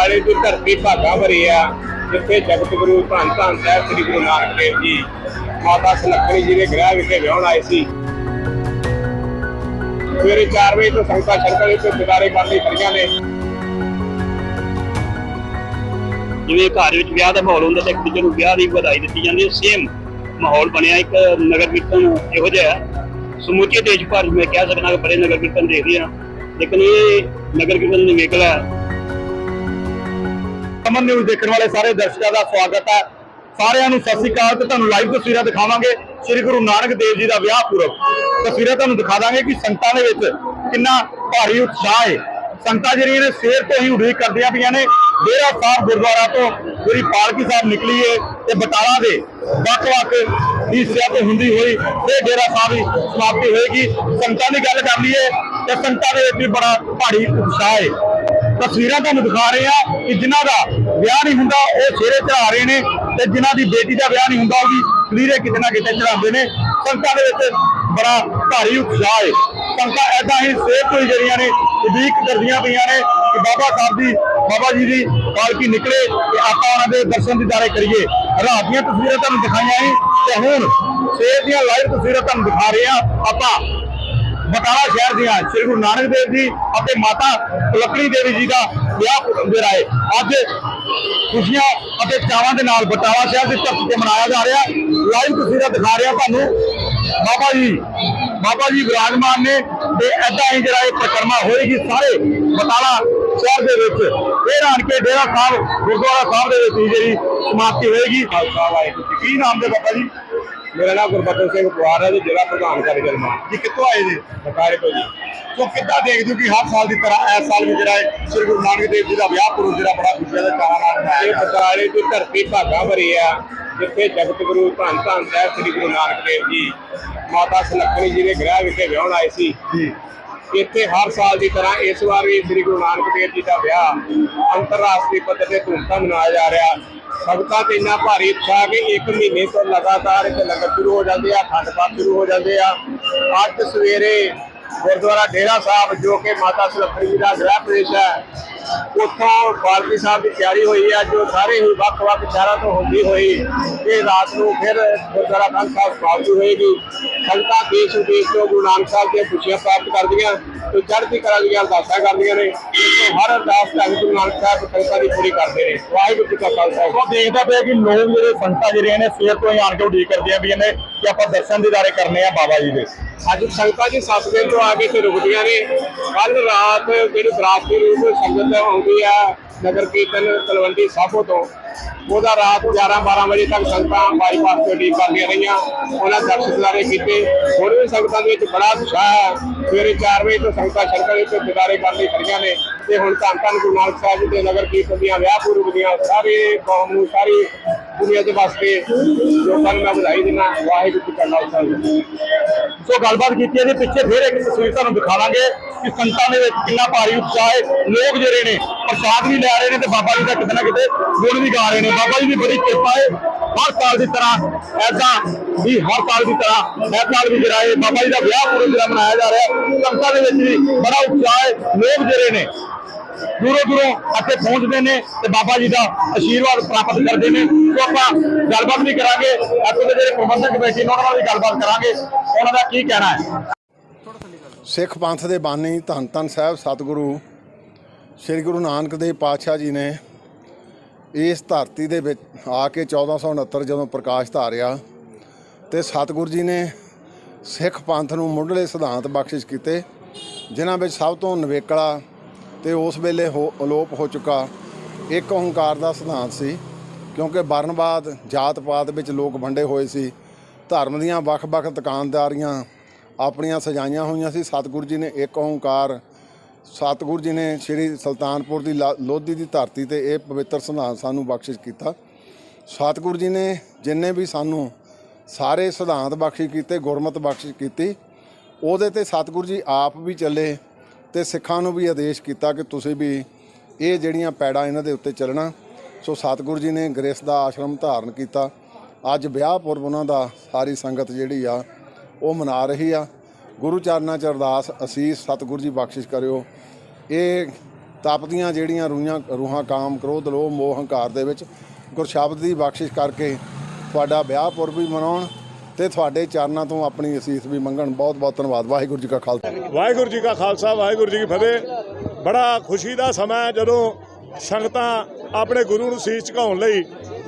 ਬਟਾਲੇ ਦੀ ਧਰਤੀ ਭਾਗਾ ਭਰੀ ਆ, ਜਿੱਥੇ ਜਗਤ ਗੁਰੂ ਧੰਨ ਧੰਨ ਸਾਹਿਬ ਸ੍ਰੀ ਗੁਰੂ ਨਾਨਕ ਦੇਵ ਜੀ, ਮਾਤਾ ਸੁਲੱਖਣੀ ਜੀ ਦੇ ਗ੍ਰਹਿ ਵਿਖੇ ਵਿਆਹਣ ਆਏ ਸੀ। ਸਵੇਰੇ 4 ਵਜੇ ਤੋਂ ਸੰਗਤਾਂ ਸ਼ਰਕਾ ਵਿੱਚ ਗੁਜ਼ਾਰੇ ਕਰਨ ਲਈ ਖੜੀਆਂ ਨੇ। ਜਿਵੇਂ ਘਰ ਵਿੱਚ ਵਿਆਹ ਦਾ ਮਾਹੌਲ ਹੁੰਦਾ ਤੇ ਇੱਕ ਦੂਜੇ ਨੂੰ ਵਿਆਹ ਦੀ ਵਧਾਈ ਦਿੱਤੀ ਜਾਂਦੀ ਹੈ ਸੇਮ ਮਾਹੌਲ ਬਣਿਆ ਇੱਕ ਨਗਰ ਕੀਰਤਨ ਇਹੋ ਜਿਹਾ ਸਮੁੱਚੇ ਦੇਸ਼ ਭਰ 'ਚ ਮੈਂ ਕਹਿ ਸਕਦਾ ਕਿ ਬੜੇ ਨਗਰ ਕੀਰਤਨ ਦੇਖ ਰਹੇ ਹਾਂ। ਲੇਕਿਨ ਇਹ ਨਗਰ ਕੀਰਤਨ ਨਿਵੇਕਲਾ ਹੈ। ਅਮਨ ਨਿਊਜ਼ ਦੇਖਣ ਵਾਲੇ ਸਾਰੇ ਦਰਸ਼ਕਾਂ ਦਾ ਸਵਾਗਤ ਹੈ। ਸਾਰਿਆਂ ਨੂੰ ਸਤਿ ਸ੍ਰੀ ਅਕਾਲ ਤੇ ਤੁਹਾਨੂੰ ਲਾਈਵ ਤਸਵੀਰਾਂ ਦਿਖਾਵਾਂਗੇ। ਸ੍ਰੀ ਗੁਰੂ ਨਾਨਕ ਦੇਵ ਜੀ ਦਾ ਵਿਆਹ ਪੁਰਬ। ਤਸਵੀਰਾਂ ਤੁਹਾਨੂੰ ਦਿਖਾ ਦਾਂਗੇ ਕਿ ਸੰਗਤਾਂ ਦੇ ਵਿੱਚ ਕਿੰਨਾ ਭਾਰੀ ਉਤਸ਼ਾਹ ਹੈ। ਸੰਗਤਾਂ ਜਿਹੜੀਆਂ ਨੇ ਸਵੇਰ ਤੋਂ ਹੀ ਉਡੀਕ ਕਰਦੀਆਂ ਪਈਆਂ ਨੇ। ਡੇਰਾ ਸਾਹਿਬ ਗੁਰਦੁਆਰਾ ਤੋਂ ਜਿਹੜੀ ਪਾਲਕੀ ਸਾਹਿਬ ਨਿਕਲੀ ਏ ਤੇ ਬਟਾਲਾ ਦੇ ਵੱਖ-ਵੱਖ ਹਿੱਸਿਆਂ ਤੇ ਹੁੰਦੀ ਹੋਈ ਤੇ ਡੇਰਾ ਸਾਹਿਬ ਦੀ ਸਮਾਪਤੀ ਹੋਏਗੀ। ਸੰਗਤਾਂ ਦੀ ਗੱਲ ਕਰ ਲਈਏ ਤੇ ਸੰਗਤਾਂ ਦੇ ਵਿੱਚ ਵੀ ਬੜਾ ਭਾਰੀ ਉਤਸ਼ਾਹ ਹੈ। ਤਸਵੀਰਾਂ ਤੁਹਾਨੂੰ ਦਿਖਾ ਰਹੇ ਆ ਕਿ ਜਿਨ੍ਹਾਂ ਦਾ ਵਿਆਹ ਨਹੀਂ ਹੁੰਦਾ, ਉਹ ਸਿਰੇ ਚੜਾ ਰਹੇ ਨੇ ਤੇ ਜਿਨ੍ਹਾਂ ਦੀ ਬੇਟੀ ਦਾ ਵਿਆਹ ਨਹੀਂ ਹੁੰਦਾ, ਉਹ ਵੀ ਕਲੀਰੇ ਕਿਤੇ ਨਾ ਕਿਤੇ ਚੜਾਉਂਦੇ ਨੇ। ਸੰਗਤਾਂ ਦੇ ਵਿੱਚ ਬੜਾ ਭਾਰੀ ਉਤਸ਼ਾਹ ਹੈ। ਸੰਗਤਾਂ ਐਦਾਂ ਹੀ ਸੇਵ ਤੋਂ ਹੀ ਜਿਹੜੀਆਂ ਨੇ, ਉਡੀਕ ਕਰਦੀਆਂ ਪਈਆਂ ਨੇ ਕਿ ਬਾਬਾ ਸਾਹਿਬ ਦੀ, ਬਾਬਾ ਜੀ ਦੀ ਪਾਲਕੀ ਨਿਕਲੇ ਤੇ ਆਪਾਂ ਉਹਨਾਂ ਦੇ ਦਰਸ਼ਨ ਦੀਦਾਰੇ ਕਰੀਏ। ਰਾਤ ਦੀਆਂ ਤਸਵੀਰਾਂ ਤੁਹਾਨੂੰ ਦਿਖਾਈਆਂ ਸੀ ਤੇ ਹੁਣ ਸਵੇਰ ਦੀਆਂ ਲਾਈਵ ਤਸਵੀਰਾਂ ਤੁਹਾਨੂੰ ਦਿਖਾ ਰਹੇ ਆ ਆਪਾਂ। ਬਟਾਲਾ ਸ਼ਹਿਰ ਦੀਆਂ ਸ੍ਰੀ ਗੁਰੂ ਨਾਨਕ ਦੇਵ ਜੀ ਅਤੇ ਮਾਤਾ ਕੁਲਕੜੀ ਦੇਵੀ ਜੀ ਦਾ ਵਿਆਹ ਹੈ ਅੱਜ ਖੁਸ਼ੀਆਂ ਅਤੇ ਚਾਵਾਂ ਦੇ ਨਾਲ ਬਟਾਲਾ ਸ਼ਹਿਰ ਦੀ ਧਰਤੀ ਤੇ ਮਨਾਇਆ ਜਾ ਰਿਹਾ। ਲਾਈਵ ਤਸਵੀਰਾਂ ਦਿਖਾ ਰਿਹਾ ਤੁਹਾਨੂੰ। ਬਾਬਾ ਜੀ ਬਾਬਾ ਜੀ ਵਿਰਾਜਮਾਨ ਨੇ ਤੇ ਐਦਾਂ ਹੀ ਜਿਹੜਾ ਇਹ ਪ੍ਰਕਰਮਾ ਹੋਏਗੀ ਸਾਰੇ ਬਟਾਲਾ ਸ਼ਹਿਰ ਦੇ ਵਿੱਚ। ਇਹ ਆਣ ਕੇ ਡੇਰਾ ਸਾਹਿਬ ਗੁਰਦੁਆਰਾ ਸਾਹਿਬ ਦੇ ਵਿੱਚ ਜਿਹੜੀ ਸਮਾਪਤੀ ਹੋਏਗੀ। ਕੀ ਨਾਮ ਦੇ ਬਾਬਾ ਜੀ? ਮੇਰਾ ਨਾਮ ਗੁਰਬਚਨ ਸਿੰਘ ਪਵਾਰ ਹੈ ਤੇ ਜ਼ਿਲ੍ਹਾ ਪ੍ਰਧਾਨ ਕਾਰਜਲ ਮਾਂ ਜੀ ਕਿੱਥੋਂ ਆਏ ਜੀ? ਬਟਾਲੇ ਤੋਂ ਜੀ। ਸੋ ਕਿੱਦਾਂ ਦੇਖਦੇ ਹੋ ਕਿ ਹਰ ਸਾਲ ਦੀ ਤਰ੍ਹਾਂ ਇਸ ਸਾਲ ਵੀ ਜਿਹੜਾ ਹੈ ਸ੍ਰੀ ਗੁਰੂ ਨਾਨਕ ਦੇਵ ਜੀ ਦਾ ਵਿਆਹ ਪੁਰਬ ਜਿਹੜਾ ਬੜਾ ਖੁਸ਼ੀਆਂ ਦਾ ਚਾਅ ਨਾਲ ਮਨਾਇਆ ਜਾ ਬਟਾਲੇ ਦੀ ਧਰਤੀ ਭਾਗਾ ਭਰੀ ਆ ਜਿੱਥੇ ਜਗਤ ਗੁਰੂ ਧੰਨ ਧੰਨ ਸਾਹਿਬ ਸ੍ਰੀ ਗੁਰੂ ਨਾਨਕ ਦੇਵ ਜੀ। ਮਾਤਾ ਸੁਲੱਖਣੀ ਜੀ ਦੇ ਗ੍ਰਹਿ ਵਿਖੇ ਵਿਆਹਣ ਆਏ ਸੀ। ਜੀ। ਇੱਥੇ ਹਰ ਸਾਲ ਦੀ ਤਰ੍ਹਾਂ ਇਸ ਵਾਰ ਵੀ ਸ੍ਰੀ ਗੁਰੂ ਨਾਨਕ ਦੇਵ ਜੀ ਦਾ ਵਿਆਹ ਅੰਤਰਰਾਸ਼ਟਰੀ ਪੱਧਰ ਤੇ ਧੂਮਧਾਮ ਮਨਾਇਆ ਜਾ ਰਿਹਾ। ਸੰਗਤਾਂ ਤੇ ਇੰਨਾ ਭਾਰੀ ਉਤਸ਼ਾਹ ਕਿ ਇੱਕ ਮਹੀਨੇ ਤੋਂ ਲਗਾਤਾਰ ਇੱਥੇ ਲੰਗਰ ਸ਼ੁਰੂ ਹੋ ਜਾਂਦੇ ਆ ਖੰਡ ਪਾਠ ਸ਼ੁਰੂ ਹੋ ਜਾਂਦੇ ਆ। ਅੱਜ ਸਵੇਰੇ ਗੁਰਦੁਆਰਾ ਡੇਰਾ ਸਾਹਿਬ ਜੋ ਕਿ ਮਾਤਾ ਸੁਲੱਖਣੀ ਜੀ ਦਾ ਗ੍ਰਹਿ ਪ੍ਰਵੇਸ਼ ਹੈ ਉੱਥੋਂ ਪਾਲਕੀ ਸਾਹਿਬ ਦੀ ਤਿਆਰੀ ਹੋਈ ਹੈ ਜੋ ਸਾਰੇ ਹੀ ਵੱਖ-ਵੱਖ ਸ਼ਹਿਰਾਂ ਤੋਂ ਹੁੰਦੀ ਹੋਈ ਇਹ ਰਾਤ ਨੂੰ ਫਿਰ ਗੁਰਦੁਆਰਾ ਕੰਧ ਸਾਹਿਬ ਸਮਾਪਤੀ ਹੋਏਗੀ। ਸੰਗਤਾਂ ਦੇਸ਼ ਵਿਦੇਸ਼ ਤੋਂ ਗੁਰੂ ਨਾਨਕ ਸਾਹਿਬ ਦੀਆਂ ਖੁਸ਼ੀਆਂ ਪ੍ਰਾਪਤ ਕਰਦੀਆਂ ਤੇ ਚੜ੍ਹਦੀ ਕਲਾ ਦੀਆਂ ਅਰਦਾਸਾਂ ਕਰਦੀਆਂ ਨੇ ਤੇ ਹਰ ਅਰਦਾਸ ਧੰਨ ਗੁਰੂ ਨਾਨਕ ਸਾਹਿਬ ਸੰਗਤਾਂ ਦੀ ਪੂਰੀ ਕਰਦੇ ਨੇ। ਵਾਹਿਗੁਰੂ ਜੀ ਕਾ ਖਾਲਸਾ। ਉਹ ਦੇਖਦਾ ਪਿਆ ਕਿ ਲੋਕ ਜਿਹੜੇ ਸੰਗਤਾਂ ਜਿਹੜੀਆਂ ਨੇ ਸਵੇਰ ਤੋਂ ਹੀ ਆਣ ਕੇ ਉਡੀਕ ਕਰਦੀਆਂ ਪਈਆਂ ਨੇ ਕਿ ਆਪਾਂ ਦਰਸ਼ਨ ਦੀਦਾਰੇ ਕਰਨੇ ਆ ਬਾਬਾ ਜੀ ਦੇ। ਅੱਜ ਸੰਗਤਾਂ ਜੀ ਸੱਤ ਦਿਨ ਤੋਂ ਆ ਕੇ ਇੱਥੇ ਰੁਕਦੀਆਂ ਨੇ। ਕੱਲ ਰਾਤ ਜਿਹੜੀ ਬਰਾਤੀ ਰੂਪ ਸੰਗਤ ਆਉਂਦੀ ਆ ਨਗਰ ਕੀਰਤਨ ਤਲਵੰਡੀ ਸਾਬੋ ਤੋਂ। ਉਹਦਾ ਰਾਤ 11 12 ਵਜੇ ਤੱਕ ਸੰਗਤਾਂ ਬਾਈਪਾਸ ਤੋਂ ਡੀਕ ਕਰਦੀਆਂ ਰਹੀਆਂ। ਉਹਨਾਂ ਦਰਸ਼ਨ ਦਿਦਾਰੇ ਕੀਤੇ। ਹੁਣ ਵੀ ਸੰਗਤਾਂ ਦੇ ਵਿੱਚ ਬੜਾ ਉਤਸ਼ਾਹ ਹੈ। ਸਵੇਰੇ 4 ਵਜੇ ਤੋਂ ਸੰਗਤਾਂ ਸ਼ਰਕਾ ਵਿੱਚ ਦਿਦਾਰੇ ਕਰਨ ਲਈ ਖੜੀਆਂ ਨੇ। ਤੇ ਹੁਣ ਧੰਨ ਧੰਨ ਗੁਰੂ ਨਾਨਕ ਸਾਹਿਬ ਜੀ ਦੇ ਨਗਰ ਕੀਰਤਨ ਦੀਆਂ ਵਿਆਹ ਪੁਰਬ ਦੀਆਂ ਸਾਰੇ ਕੌਮ ਨੂੰ, ਸਾਰੀ ਦੁਨੀਆ ਦੇ ਵਾਸਤੇ ਲੋਕਾਂ ਨੂੰ ਮੈਂ ਵਧਾਈ ਦਿੰਦਾ, ਵਾਹਿਗੁਰੂ ਜੀ ਕਾ ਖਾਲਸਾ। ਸੋ ਗੱਲਬਾਤ ਕੀਤੀ ਇਹਦੇ ਪਿੱਛੇ ਫਿਰ ਇੱਕ ਤਸਵੀਰ ਤੁਹਾਨੂੰ ਦਿਖਾਵਾਂਗੇ ਕਿ ਸੰਤਾਂ ਦੇ ਵਿੱਚ ਕਿੰਨਾ ਭਾਰੀ ਉਤਸ਼ਾਹ ਹੈ। ਲੋਕ ਜਿਹੜੇ ਨੇ, ਪ੍ਰਸਾਦ ਵੀ ਲੈ ਰਹੇ ਨੇ ਤੇ ਬਾਬਾ ਜੀ ਦਾ ਕਿਤੇ ਨਾ ਕਿਤੇ ਗੁਣ ਵੀ ਗਾ ਰਹੇ ਨੇ। ਬਾਬਾ ਜੀ ਦੀ ਬੜੀ ਕਿਰਪਾ ਹੈ। ਹਰ ਸਾਲ ਦੀ ਤਰ੍ਹਾਂ ਐਦਾਂ ਵੀ ਹਰ ਸਾਲ ਦੀ ਤਰ੍ਹਾਂ ਇਸ ਸਾਲ ਵੀ ਜਿਹੜਾ ਹੈ ਬਾਬਾ ਜੀ ਦਾ ਵਿਆਹ ਪੁਰਬ ਜਿਹੜਾ ਮਨਾਇਆ ਜਾ ਰਿਹਾ ਸੰਗਤਾਂ ਦੇ ਵਿੱਚ ਵੀ ਬੜਾ ਉਤਸ਼ਾਹ ਹੈ। ਲੋਕ ਜਿਹੜੇ ਨੇ ਦੂਰੋਂ ਦੂਰੋਂ ਇੱਥੇ ਪਹੁੰਚਦੇ ਨੇ ਤੇ ਬਾਬਾ ਜੀ ਦਾ ਆਸ਼ੀਰਵਾਦ ਪ੍ਰਾਪਤ ਕਰਦੇ ਨੇ। ਸੋ ਆਪਾਂ ਗੱਲਬਾਤ ਵੀ ਕਰਾਂਗੇ, ਇੱਥੋਂ ਦੇ ਜਿਹੜੇ ਪ੍ਰਬੰਧਕ ਕਮੇਟੀ ਨੇ, ਉਹਨਾਂ ਨਾਲ ਵੀ ਗੱਲਬਾਤ ਕਰਾਂਗੇ। ਉਹਨਾਂ ਦਾ ਕੀ ਕਹਿਣਾ ਹੈ? ਸਿੱਖ ਪੰਥ ਦੇ ਬਾਨੀ ਧੰਨ ਧੰਨ ਸਾਹਿਬ, ਸਤਿਗੁਰੂ, ਸ੍ਰੀ ਗੁਰੂ ਨਾਨਕ ਦੇਵ ਪਾਤਸ਼ਾਹ ਜੀ ਨੇ ਇਸ ਧਰਤੀ ਦੇ ਵਿੱਚ ਆ ਕੇ 1469 ਜਦੋਂ ਪ੍ਰਕਾਸ਼ ਧਾਰਿਆ ਤੇ ਸਤਿਗੁਰੂ ਜੀ ਨੇ ਸਿੱਖ ਪੰਥ ਨੂੰ ਮੁੱਢਲੇ ਸਿਧਾਂਤ ਬਖਸ਼ਿਸ਼ ਕੀਤੇ, ਜਿਨ੍ਹਾਂ ਵਿੱਚ ਸਭ ਤੋਂ ਨਵੇਕਲਾ ਤੇ ਉਸ ਵੇਲੇ ਹੋ, ਅਲੋਪ ਹੋ ਚੁੱਕਾ ਇੱਕ ਓੰਕਾਰ ਦਾ ਸਿਧਾਂਤ ਸੀ, ਕਿਉਂਕਿ ਵਰਨਵਾਦ ਜਾਤ ਪਾਤ ਵਿੱਚ ਲੋਕ ਵੰਡੇ ਹੋਏ ਸੀ, ਧਰਮ ਦੀਆਂ ਵੱਖ-ਵੱਖ ਦੁਕਾਨਦਾਰੀਆਂ ਆਪਣੀਆਂ ਸਜਾਈਆਂ ਹੋਈਆਂ ਸੀ, ਸਤਿਗੁਰੂ ਜੀ ਨੇ ਇੱਕ ਓੰਕਾਰ ਸਤਿਗੁਰੂ ਜੀ ਨੇ ਸ੍ਰੀ ਸੁਲਤਾਨਪੁਰ ਦੀ ਲਾ- ਲੋਧੀ ਦੀ ਧਰਤੀ ਤੇ ਇਹ ਪਵਿੱਤਰ ਸਿਧਾਂਤ ਸਾਨੂੰ ਬਖਸ਼ਿਸ਼ ਕੀਤਾ। ਸਤਿਗੁਰੂ ਜੀ ਨੇ ਜਿੰਨੇ ਵੀ ਸਾਨੂੰ ਸਾਰੇ ਸਿਧਾਂਤ ਬਖਸ਼ਿਸ਼ ਕੀਤੇ, ਗੁਰਮਤ ਬਖਸ਼ਿਸ਼ ਕੀਤੀ, ਉਹਦੇ ਤੇ ਸਤਿਗੁਰੂ ਜੀ ਆਪ ਵੀ ਚੱਲੇ ਤੇ ਸਿੱਖਾਂ ਨੂੰ ਵੀ ਆਦੇਸ਼ ਕੀਤਾ ਕਿ ਤੁਸੀਂ ਵੀ ਇਹ ਜਿਹੜੀਆਂ ਪੈੜਾਂ ਇਹਨਾਂ ਦੇ ਉੱਤੇ ਚੱਲਣਾ। ਸੋ ਸਤਿਗੁਰੂ ਜੀ ਨੇ ਗ੍ਰੇਸ ਦਾ ਆਸ਼ਰਮ ਧਾਰਨ ਕੀਤਾ। ਅੱਜ ਵਿਆਹ ਪੁਰਬ ਉਹਨਾਂ ਦਾ, ਸਾਰੀ ਸੰਗਤ ਜਿਹੜੀ ਆ, ਉਹ ਮਨਾ ਰਹੀ ਆ। ਗੁਰੂ ਚਰਨਾਂ ਚ ਅਰਦਾਸ, ਅਸੀਸ, ਸਤਿਗੁਰੂ ਜੀ ਬਖਸ਼ਿਸ਼ ਕਰਿਓ। ਇਹ ਤਪਦੀਆਂ ਜਿਹੜੀਆਂ ਰੂਹਾਂ ਰੂਹਾਂ ਕਾਮ, ਕ੍ਰੋਧ, ਲੋਭ, ਮੋਹ, ਹੰਕਾਰ ਦੇ ਵਿੱਚ ਗੁਰਸ਼ਬਦ ਦੀ ਬਖਸ਼ਿਸ਼ ਕਰਕੇ ਤੁਹਾਡਾ ਵਿਆਹ ਪੁਰਬ ਵੀ ਮਨਾਉਣ ਤੇ ਤੁਹਾਡੇ ਚਰਨਾਂ ਤੋਂ ਆਪਣੀ ਅਸੀਸ ਵੀ ਮੰਗਣ। ਬਹੁਤ ਬਹੁਤ ਧੰਨਵਾਦ। ਵਾਹਿਗੁਰੂ ਜੀ ਕਾ ਖਾਲਸਾ। ਵਾਹਿਗੁਰੂ ਜੀ ਕਾ ਖਾਲਸਾ, ਵਾਹਿਗੁਰੂ ਜੀ ਕੀ ਫਤਿਹ। ਬੜਾ ਖੁਸ਼ੀ ਦਾ ਸਮਾਂ ਹੈ ਜਦੋਂ ਸੰਗਤਾਂ ਆਪਣੇ ਗੁਰੂ ਨੂੰ ਸੀਸ ਝੁਕਾਉਣ ਲਈ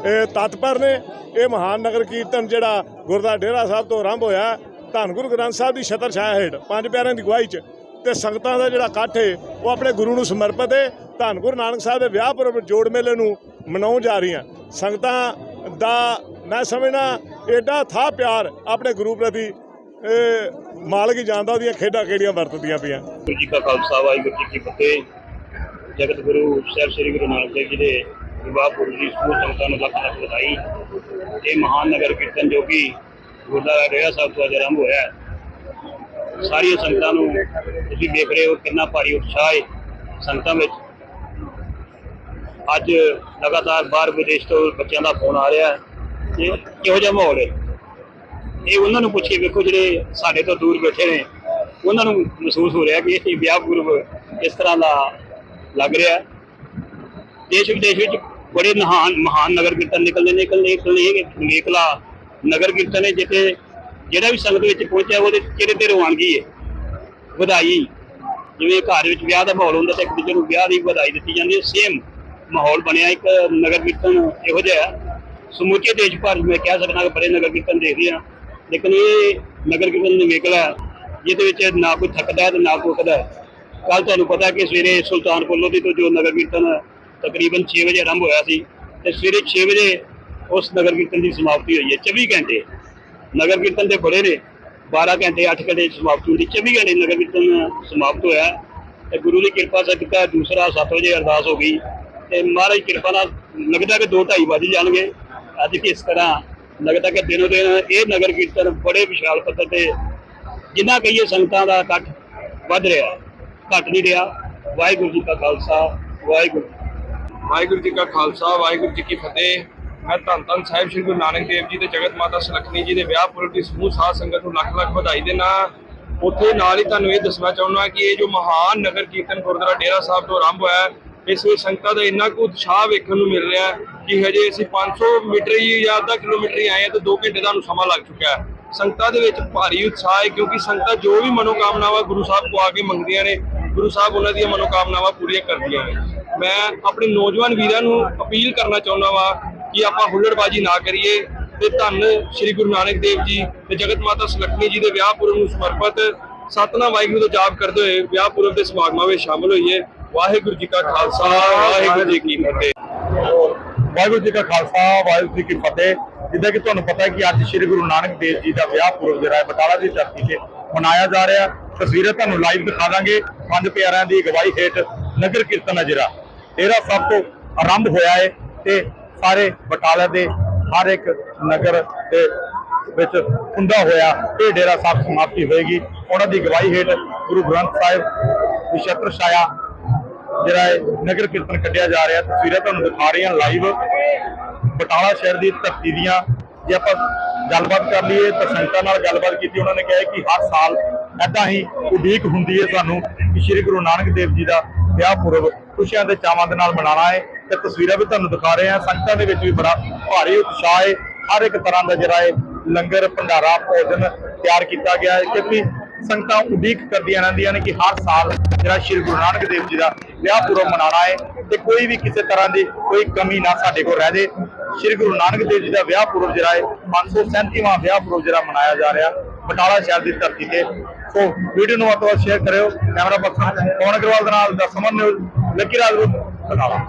ਇਹ ਤਤਪਰ ਨੇ। ਇਹ ਮਹਾਨ ਨਗਰ ਕੀਰਤਨ ਜਿਹੜਾ ਗੁਰਦਾ ਡੇਰਾ ਸਾਹਿਬ ਤੋਂ ਆਰੰਭ ਹੋਇਆ। ਧੰਨ ਗੁਰੂ ਗ੍ਰੰਥ ਸਾਹਿਬ ਦੀ ਛਤਰ ਛਾਇਆ ਹੇਠ ਪੰਜ ਪਿਆਰਿਆਂ ਦੀ ਗਵਾਹੀ 'ਚ ਤੇ ਸੰਗਤਾਂ ਦਾ ਜਿਹੜਾ ਇਕੱਠ ਹੈ ਉਹ ਆਪਣੇ ਗੁਰੂ ਨੂੰ ਸਮਰਪਿਤ ਹੈ ਧੰਨ ਗੁਰੂ ਨਾਨਕ ਸਾਹਿਬ ਦੇ ਵਿਆਹ ਪੁਰਬ ਜੋੜ ਮੇਲੇ ਨੂੰ ਮਨਾਉਣ ਜਾ ਰਹੀਆਂ। ਸੰਗਤਾਂ ਦਾ ਮੈਂ ਸਮਝਣਾ ਐਡਾ ਥਾ ਪਿਆਰ ਆਪਣੇ ਗੁਰੂ ਪ੍ਰਤੀ ਮਾਲਕ ਹੀ ਜਾਣਦਾ ਉਹਦੀਆਂ ਖੇਡਾਂ ਕਿਹੜੀਆਂ ਵਰਤਦੀਆਂ ਪਈਆਂ। ਗੁਰੂ ਜੀ ਕਾ ਖਾਲਸਾ, ਵਾਹਿਗੁਰੂ ਜੀ ਕੀ ਫਤਿਹ। ਜਗਤ ਗੁਰੂ ਸਾਹਿਬ ਸ੍ਰੀ ਗੁਰੂ ਨਾਨਕ ਦੇਵ ਜੀ ਦੇ ਵਿਵਾਹ ਪੁਰਬ ਦੀ ਸਮੂਹ ਸੰਗਤਾਂ ਨੂੰ ਲੱਖ ਲੱਖ ਵਧਾਈ। ਇਹ ਮਹਾਨ ਨਗਰ ਕੀਰਤਨ ਜੋ ਕਿ ਗੁਰਦੁਆਰਾ ਡੇਰਾ ਸਾਹਿਬ ਤੋਂ ਅੱਜ ਆਰੰਭ ਹੋਇਆ ਹੈ। ਸਾਰੀਆਂ ਸੰਗਤਾਂ ਨੂੰ ਤੁਸੀਂ ਦੇਖ ਰਹੇ ਹੋ ਕਿੰਨਾ ਭਾਰੀ ਉਤਸ਼ਾਹ ਹੈ ਸੰਗਤਾਂ ਵਿੱਚ। ਅੱਜ ਲਗਾਤਾਰ ਬਾਹਰ ਵਿਦੇਸ਼ ਤੋਂ ਬੱਚਿਆਂ ਦਾ ਫੋਨ ਆ ਰਿਹਾ ਹੈ। ਕਿ ਕਿਹੋ ਜਿਹਾ ਮਾਹੌਲ ਹੈ? ਇਹ ਉਹਨਾਂ ਨੂੰ ਪੁੱਛੇ ਵੇਖੋ ਜਿਹੜੇ ਸਾਡੇ ਤੋਂ ਦੂਰ ਬੈਠੇ ਨੇ, ਉਹਨਾਂ ਨੂੰ ਮਹਿਸੂਸ ਹੋ ਰਿਹਾ ਕਿ ਇਹ ਵਿਆਹ ਪੁਰਬ ਇਸ ਤਰ੍ਹਾਂ ਦਾ ਲੱਗ ਰਿਹਾ ਦੇਸ਼ ਵਿਦੇਸ਼ ਵਿੱਚ ਬੜੇ ਮਹਾਨ ਮਹਾਨ ਨਗਰ ਕੀਰਤਨ ਨਿਕਲਦੇ ਨੇ ਨਿਕਲਦੇ ਨਿਕਲਦੇ ਇਹ ਵੇਖਲਾ ਨਗਰ ਕੀਰਤਨ ਹੈ ਜਿੱਥੇ ਜਿਹੜਾ ਵੀ ਸੰਗਤ ਵਿੱਚ ਪਹੁੰਚਿਆ, ਉਹਦੇ ਚਿਹਰੇ ਤੇ ਰਵਾਨਗੀ ਹੈ ਵਧਾਈ। ਜਿਵੇਂ ਘਰ ਵਿੱਚ ਵਿਆਹ ਦਾ ਮਾਹੌਲ ਹੁੰਦਾ ਤਾਂ ਇੱਕ ਦੂਜੇ ਨੂੰ ਵਿਆਹ ਦੀ ਵਧਾਈ ਦਿੱਤੀ ਜਾਂਦੀ ਹੈ। ਸੇਮ ਮਾਹੌਲ ਬਣਿਆ ਇੱਕ ਨਗਰ ਕੀਰਤਨ ਇਹੋ ਜਿਹਾ ਸਮੁੱਚੇ ਦੇਸ਼ ਭਰ 'ਚ ਮੈਂ ਕਹਿ ਸਕਦਾ ਕਿ ਬੜੇ ਨਗਰ ਕੀਰਤਨ ਦੇਖਦੇ ਰਹੇ ਹਾਂ। ਲੇਕਿਨ ਇਹ ਨਗਰ ਕੀਰਤਨ ਨਿਵੇਕਲਾ ਜਿਹਦੇ ਵਿੱਚ ਨਾ ਕੋਈ ਥੱਕਦਾ ਹੈ ਤੇ ਨਾ ਕੋਈ ਉੱਠਦਾ ਕੱਲ ਤੁਹਾਨੂੰ ਪਤਾ ਕਿ ਸਵੇਰੇ ਸੁਲਤਾਨਪੁਰ ਲੋਧੀ ਤੋਂ ਜੋ ਨਗਰ ਕੀਰਤਨ ਤਕਰੀਬਨ 6 ਵਜੇ ਆਰੰਭ ਹੋਇਆ ਸੀ, ਤੇ ਸਵੇਰੇ 6 ਵਜੇ ਉਸ ਨਗਰ ਕੀਰਤਨ ਦੀ ਸਮਾਪਤੀ ਹੋਈ ਹੈ 24 ਘੰਟੇ। ਨਗਰ ਕੀਰਤਨ ਦੇ ਬੜੇ ਨੇ। 12 ਘੰਟੇ 8 ਘੰਟੇ ਦੀ ਸਮਾਪਤੀ ਹੁੰਦੀ 24 ਘੰਟੇ ਨਗਰ ਕੀਰਤਨ ਸਮਾਪਤ ਹੋਇਆ। ਤੇ ਗੁਰੂ ਦੀ ਕਿਰਪਾ ਸਦਕਾ ਦੂਸਰਾ 7 ਵਜੇ ਅਰਦਾਸ ਹੋ ਗਈ। ਤੇ ਮਹਾਰਾਜ ਕਿਰਪਾ ਨਾਲ ਲੱਗਦਾ ਕਿ 2:30 ਵੱਜ ਜਾਣਗੇ। ਅੱਜ ਕਿ ਇਸ ਤਰ੍ਹਾਂ ਲੱਗਦਾ ਕਿ ਦਿਨੋ ਦਿਨ ਇਹ ਨਗਰ ਕੀਰਤਨ ਬੜੇ ਵਿਸ਼ਾਲ ਪੱਧਰ ਤੇ ਜਿੰਨਾ ਕਹੀਏ ਸੰਗਤਾਂ ਦਾ ਇਕੱਠ ਵੱਧ ਰਿਹਾ। ਹੈ, ਘਟ ਨਹੀਂ ਰਿਹਾ। ਵਾਹਿਗੁਰੂ ਜੀ ਕਾ ਖਾਲਸਾ ਵਾਹਿਗੁਰੂ ਵਾਹਿਗੁਰੂ ਜੀ ਕਾ ਖਾਲਸਾ ਵਾਹਿਗੁਰੂ ਜੀ ਕੀ ਫਤਿਹ। ਮੈਂ ਧੰਨ ਧੰਨ ਸਾਹਿਬ ਸ੍ਰੀ ਗੁਰੂ ਨਾਨਕ ਦੇਵ ਜੀ ਤੇ ਜਗਤ ਮਾਤਾ ਸੁਲੱਖਣੀ ਜੀ ਦੇ ਵਿਆਹ ਪੁਰਬ ਦੀ ਸਮੂਹ ਸਾਧ ਸੰਗਤ ਨੂੰ ਲੱਖ ਲੱਖ ਵਧਾਈ ਦੇਣਾ ਉੱਥੇ ਨਾਲ ਹੀ ਤੁਹਾਨੂੰ ਇਹ ਦੱਸਣਾ ਚਾਹੁੰਦਾ ਕਿ ਇਹ ਜੋ ਮਹਾਨ ਨਗਰ ਕੀਰਤਨ ਗੁਰਦੁਆਰਾ ਡੇਰਾ ਸਾਹਿਬ ਤੋਂ ਆਰੰਭ ਹੋਇਆ ਇਸ ਵਿੱਚ ਸੰਗਤਾਂ ਦਾ ਇੰਨਾ ਕੁ ਉਤਸ਼ਾਹ ਵੇਖਣ ਨੂੰ ਮਿਲ ਰਿਹਾ ਕਿ ਹਜੇ ਅਸੀਂ 500 ਮੀਟਰ ਹੀ ਜਾਂ ਅੱਧਾ ਕਿਲੋਮੀਟਰ ਹੀ ਆਏ ਹਾਂ ਤੇ 2 ਘੰਟੇ ਦਾ ਨੂੰ ਸਮਾਂ ਲੱਗ ਚੁੱਕਾ ਹੈ। ਸੰਗਤਾਂ ਦੇ ਵਿੱਚ ਭਾਰੀ ਉਤਸ਼ਾਹ ਹੈ ਕਿਉਂਕਿ ਸੰਗਤਾਂ ਜੋ ਵੀ ਮਨੋਕਾਮਨਾਵਾਂ ਗੁਰੂ ਸਾਹਿਬ ਕੋ ਆ ਕੇ ਮੰਗਦੀਆਂ ਨੇ, ਗੁਰੂ ਸਾਹਿਬ ਉਹਨਾਂ ਦੀਆਂ ਮਨੋਕਾਮਨਾਵਾਂ ਪੂਰੀਆਂ ਕਰਦੀਆਂ ਨੇ। ਮੈਂ ਆਪਣੇ ਨੌਜਵਾਨ ਵੀਰਾਂ ਨੂੰ ਅਪੀਲ ਕਰਨਾ ਚਾਹੁੰਦਾ ਵਾਂ ਕਿ ਆਪਾਂ ਹੁੱਲੜਬਾਜ਼ੀ ਨਾ ਕਰੀਏ ਤੇ ਧੰਨ ਸ੍ਰੀ ਗੁਰੂ ਨਾਨਕ ਦੇਵ ਜੀ ਤੇ ਜਗਤ ਮਾਤਾ ਸੁਲੱਖਣੀ ਜੀ ਦੇ ਵਿਆਹ ਪੁਰਬ ਨੂੰ ਸਮਰਪਿਤ ਸਤਨਾਮ ਵਾਹਿਗੁਰੂ ਦਾ ਜਾਪ ਕਰਦੇ ਹੋਏ ਵਿਆਹ ਪੁਰਬ ਦੇ ਸਮਾਗਮਾਂ ਵਿੱਚ ਸ਼ਾਮਲ ਹੋਈਏ। ਵਾਹਿਗੁਰੂ ਜੀ ਕਾ ਖਾਲਸਾ, ਵਾਹਿਗੁਰੂ ਜੀ ਕੀ ਫਤਿਹ। ਵਾਹਿਗੁਰੂ ਜੀ ਕਾ ਖਾਲਸਾ, ਵਾਹਿਗੁਰੂ ਜੀ ਕੀ ਫਤਿਹ। ਜਿੱਦਾਂ ਕਿ ਤੁਹਾਨੂੰ ਪਤਾ ਹੈ ਕਿ ਅੱਜ ਸ੍ਰੀ ਗੁਰੂ ਨਾਨਕ ਦੇਵ ਜੀ ਦਾ ਵਿਆਹ ਪੁਰਬ ਜਿਹੜਾ ਹੈ ਬਟਾਲਾ ਦੀ ਧਰਤੀ ਤੇ ਮਨਾਇਆ ਜਾ ਰਿਹਾ। ਤਸਵੀਰਾਂ ਤੁਹਾਨੂੰ ਲਾਈਵ ਦਿਖਾ ਦਾਂਗੇ। ਪੰਜ ਪਿਆਰਿਆਂ ਦੀ ਅਗਵਾਈ ਹੇਠ ਨਗਰ ਕੀਰਤਨ ਹੈ ਤੇਰਾ ਸਭ ਤੋਂ ਆਰੰਭ ਹੋਇਆ ਹੈ ਤੇ ਸਾਰੇ ਬਟਾਲਾ ਦੇ ਹਰ ਇੱਕ ਨਗਰ ਦੇ ਵਿੱਚ ਹੁੰਦਾ ਹੋਇਆ ਇਹ ਡੇਰਾ ਸਾਹਿਬ ਸਮਾਪਤੀ ਹੋਏਗੀ। ਉਹਨਾਂ ਦੀ ਅਗਵਾਈ ਹੇਠ ਗੁਰੂ ਗ੍ਰੰਥ ਸਾਹਿਬ ਦੀ ਛਤਰ ਛਾਇਆ ਜਿਹੜਾ ਹੈ ਨਗਰ ਕੀਰਤਨ ਕੱਢਿਆ ਜਾ ਰਿਹਾ। ਤਸਵੀਰਾਂ ਤੁਹਾਨੂੰ ਦਿਖਾ ਰਹੇ ਹਾਂ ਲਾਈਵ ਬਟਾਲਾ ਸ਼ਹਿਰ ਦੀ ਧਰਤੀ ਦੀਆਂ। ਜੇ ਆਪਾਂ ਗੱਲਬਾਤ ਕਰ ਲਈਏ ਤਾਂ ਸੰਗਤਾਂ ਨਾਲ ਗੱਲਬਾਤ ਕੀਤੀ, ਉਹਨਾਂ ਨੇ ਕਿਹਾ ਕਿ ਹਰ ਸਾਲ ਐਦਾਂ ਹੀ ਉਡੀਕ ਹੁੰਦੀ ਹੈ ਸਾਨੂੰ ਕਿ ਸ੍ਰੀ ਗੁਰੂ ਨਾਨਕ ਦੇਵ ਜੀ ਦਾ ਵਿਆਹ ਪੁਰਬ ਖੁਸ਼ੀਆਂ ਦੇ ਚਾਵਾਂ ਦੇ ਨਾਲ ਮਨਾਉਣਾ ਹੈ। ਤੇ ਤਸਵੀਰਾਂ ਵੀ ਤੁਹਾਨੂੰ ਦਿਖਾ ਰਹੇ ਹਾਂ। ਸੰਗਤਾਂ ਦੇ ਵਿੱਚ ਵੀ ਬੜਾ ਭਾਰੀ ਉਤਸ਼ਾਹ ਹੈ। ਹਰ ਇੱਕ ਤਰ੍ਹਾਂ ਦਾ ਜਿਹੜਾ ਹੈ ਲੰਗਰ, ਭੰਡਾਰਾ ਭੋਜਨ ਤਿਆਰ ਕੀਤਾ ਗਿਆ ਹੈ। ਕਿਉਂਕਿ ਸੰਗਤਾਂ ਉਡੀਕ ਕਰਦੀਆਂ ਰਹਿੰਦੀਆਂ ਨੇ ਕਿ ਹਰ ਸਾਲ ਜਿਹੜਾ ਸ਼੍ਰੀ ਗੁਰੂ ਨਾਨਕ ਦੇਵ ਜੀ ਦਾ ਵਿਆਹ ਪੁਰਬ ਮਨਾਉਣਾ ਹੈ ਤੇ ਕੋਈ ਵੀ ਕਿਸੇ ਤਰ੍ਹਾਂ ਦੀ ਕੋਈ ਕਮੀ ਨਾ ਸਾਡੇ ਕੋਲ ਰਹਿ ਜੇ। ਸ਼੍ਰੀ ਗੁਰੂ ਨਾਨਕ ਦੇਵ ਜੀ ਦਾ ਵਿਆਹ ਪੁਰਬ ਜਿਹੜਾ ਹੈ 537ਵਾਂ ਵਿਆਹ ਪੁਰਬ ਜਿਹੜਾ ਮਨਾਇਆ ਜਾ ਰਿਹਾ ਬਟਾਲਾ ਸ਼ਹਿਰ ਦੀ ਧਰਤੀ ਤੇ। ਸੋ ਵੀਡੀਓ ਨੂੰ ਵੱਧ ਤੋਂ ਵੱਧ ਸ਼ੇਅਰ ਕਰਿਓ। ਕੈਮਰਾ ਪਰਸਨ ਪਵਨ ਅਗਰਵਾਲ ਦੇ ਨਾਲ? ਦਾ ਨਿਊਜ਼, ਲੱਕੀ ਰਾਜ ਬਟਾਲਾ।